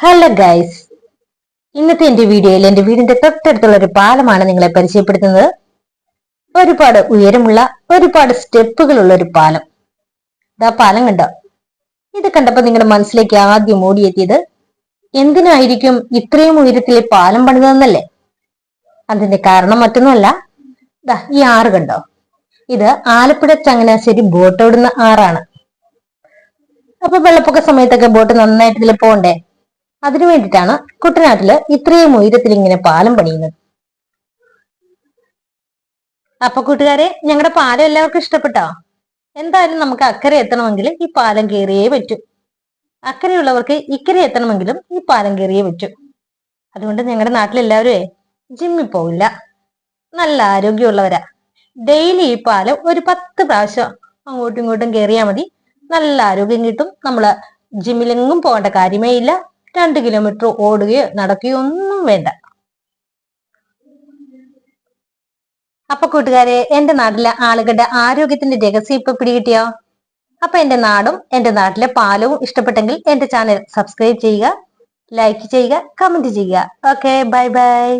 Hello guys ഇന്നത്തെ എന്റെ വീഡിയോയിൽ എന്റെ വീടിന്റെ തൊട്ടടുത്തുള്ള ഒരു പാലമാണ് നിങ്ങളെ പരിചയപ്പെടുത്തുന്നത്. ഒരുപാട് ഉയരമുള്ള ഒരുപാട് സ്റ്റെപ്പുകളുള്ള ഒരു പാലം. ഇതാ പാലം കണ്ടോ? ഇത് കണ്ടപ്പോ നിങ്ങളുടെ മനസ്സിലേക്ക് ആദ്യം ഓടിയെത്തിയത് എന്തിനായിരിക്കും ഇത്രയും ഉയരത്തിലെ പാലം പണിതെന്നല്ലേ അതിന്റെ കാരണം മറ്റൊന്നുമല്ല. ദാ ഈ ആറ് കണ്ടോ? ഇത് ആലപ്പുഴ ചങ്ങനാശ്ശേരി ബോട്ട് ഓടുന്ന ആറാണ്. അപ്പൊ വെള്ളപ്പൊക്ക സമയത്തൊക്കെ ബോട്ട് നന്നായിട്ട് ഇതിൽ പോകണ്ടേ? അതിനു വേണ്ടിയിട്ടാണ് കുട്ടനാട്ടിൽ ഇത്രയും ഉയരത്തിൽ ഇങ്ങനെ പാലം പണിയുന്നത്. അപ്പൊ കൂട്ടുകാരെ ഞങ്ങളുടെ പാലം എല്ലാവർക്കും ഇഷ്ടപ്പെട്ടോ? എന്തായാലും നമുക്ക് അക്കരെ എത്തണമെങ്കിൽ ഈ പാലം കയറിയേ പറ്റൂ. അക്കരെയുള്ളവർക്ക് ഇക്കരെ എത്തണമെങ്കിലും ഈ പാലം കയറിയേ പറ്റൂ. അതുകൊണ്ട് ഞങ്ങളുടെ നാട്ടിലെല്ലാവരും ജിമ്മിൽ പോവില്ല. നല്ല ആരോഗ്യമുള്ളവരാ. ഡെയിലി ഈ പാലം ഒരു പത്ത് പ്രാവശ്യം അങ്ങോട്ടും ഇങ്ങോട്ടും കയറിയാൽ മതി. നല്ല ആരോഗ്യം കിട്ടും. നമ്മൾ ജിമ്മിലെങ്ങും പോകേണ്ട കാര്യമേ ഇല്ല. രണ്ട് കിലോമീറ്റർ ഓടുകയോ നടക്കുകയോ ഒന്നും വേണ്ട. അപ്പൊ കൂട്ടുകാരെ എന്റെ നാട്ടിലെ ആളുകളുടെ ആരോഗ്യത്തിന്റെ രഹസ്യം ഇപ്പൊ പിടികിട്ടിയോ? അപ്പൊ എന്റെ നാടും എന്റെ നാട്ടിലെ പാലവും ഇഷ്ടപ്പെട്ടെങ്കിൽ എന്റെ ചാനൽ സബ്സ്ക്രൈബ് ചെയ്യുക ലൈക്ക് ചെയ്യുക കമന്റ് ചെയ്യുക. Okay bye bye